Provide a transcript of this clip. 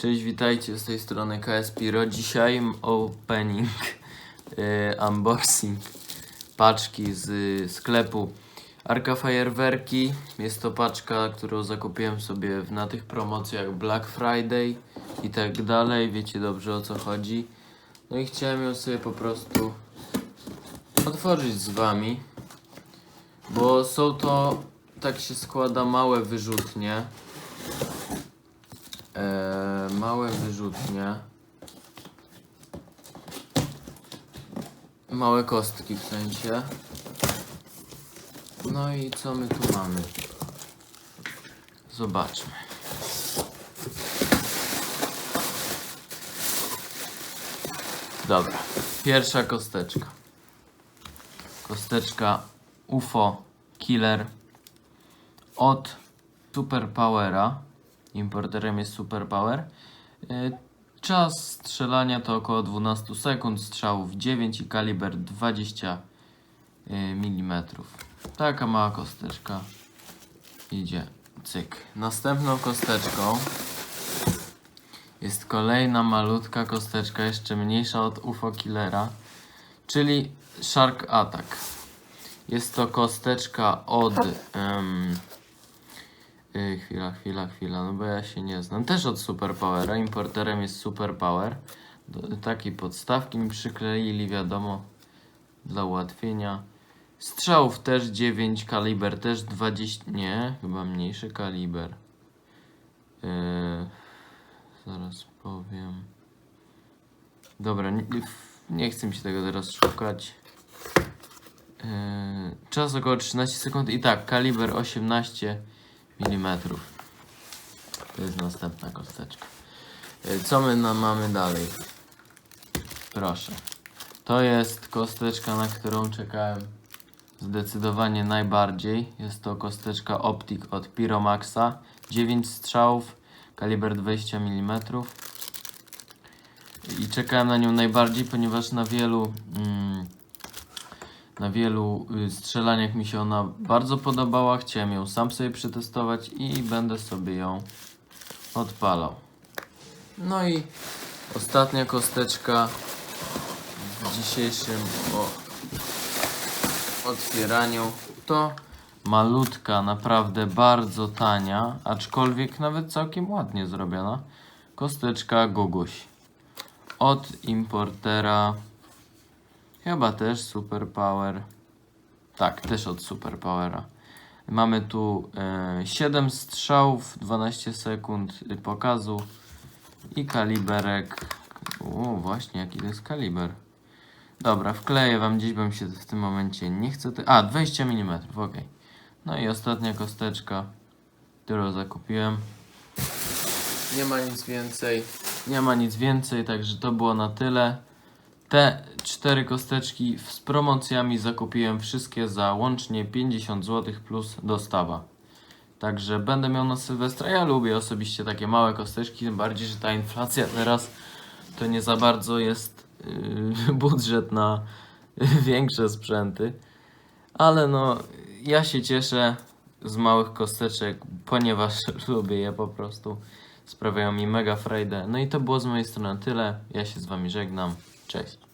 Cześć, witajcie z tej strony KS Piro. Dzisiaj opening, e, unboxing paczki z y, sklepu Arka Fajerwerki. Jest to paczka, którą zakupiłem sobie w- na tych promocjach Black Friday i tak dalej. Wiecie dobrze o co chodzi. No i chciałem ją sobie po prostu otworzyć z wami, bo są to, tak się składa, małe wyrzutnie. Eee, małe wyrzutnie. Małe kostki w sensie. No i co my tu mamy? Zobaczmy. Dobra, pierwsza kosteczka. Kosteczka UFO Killer od Superpowera. Importerem jest Superpower. Y, Czas strzelania to około 12 sekund, strzałów 9 i kaliber 20 mm. Taka mała kosteczka idzie. Cyk. Następną kosteczką jest kolejna malutka kosteczka, jeszcze mniejsza od UFO Killera, czyli Shark Attack. Jest to kosteczka od. em, Yy, chwila, chwila, chwila, no bo ja się nie znam. Też od Superpowera, importerem jest Superpower. Do, takiej podstawki mi przykleili, wiadomo, dla ułatwienia. Strzałów też 9, kaliber też 20, nie, chyba mniejszy kaliber. Yy, zaraz powiem. Dobra, nie, nie chcę mi się tego teraz szukać. Yy, czas około 13 sekund i tak, kaliber 18 mm. To jest następna kosteczka. E, Co my nam mamy dalej? Proszę. To jest kosteczka, na którą czekałem zdecydowanie najbardziej. Jest to kosteczka Optik od Pyromaxa. 9 strzałów, kaliber 20 mm. I czekałem na nią najbardziej, ponieważ na wielu mm, na wielu y, strzelaniach mi się ona bardzo podobała. Chciałem ją sam sobie przetestować i będę sobie ją odpalał. No i ostatnia kosteczka w dzisiejszym otwieraniu to malutka, naprawdę bardzo tania, aczkolwiek nawet całkiem ładnie zrobiona kosteczka Guguś od importera Chyba też Superpower. Tak, też od Superpowera. Mamy tu e, 7 strzałów, 12 sekund y, pokazu i kaliberek. O, właśnie, jaki to jest kaliber. Dobra, wkleję wam gdzieś, bym się w tym momencie nie chcę. Ty... A, 20 mm, ok. No i ostatnia kosteczka, którą zakupiłem. Nie ma nic więcej. Nie ma nic więcej, także to było na tyle. Te cztery kosteczki z promocjami zakupiłem wszystkie za łącznie 50 zł plus dostawa. Także będę miał na Sylwestra. Ja lubię osobiście takie małe kosteczki, tym bardziej, że ta inflacja teraz to nie za bardzo jest yy, budżet na większe sprzęty. Ale no, ja się cieszę z małych kosteczek, ponieważ lubię je po prostu. Sprawiają mi mega frajdę. No i to było z mojej strony tyle. Ja się z wami żegnam. Cześć.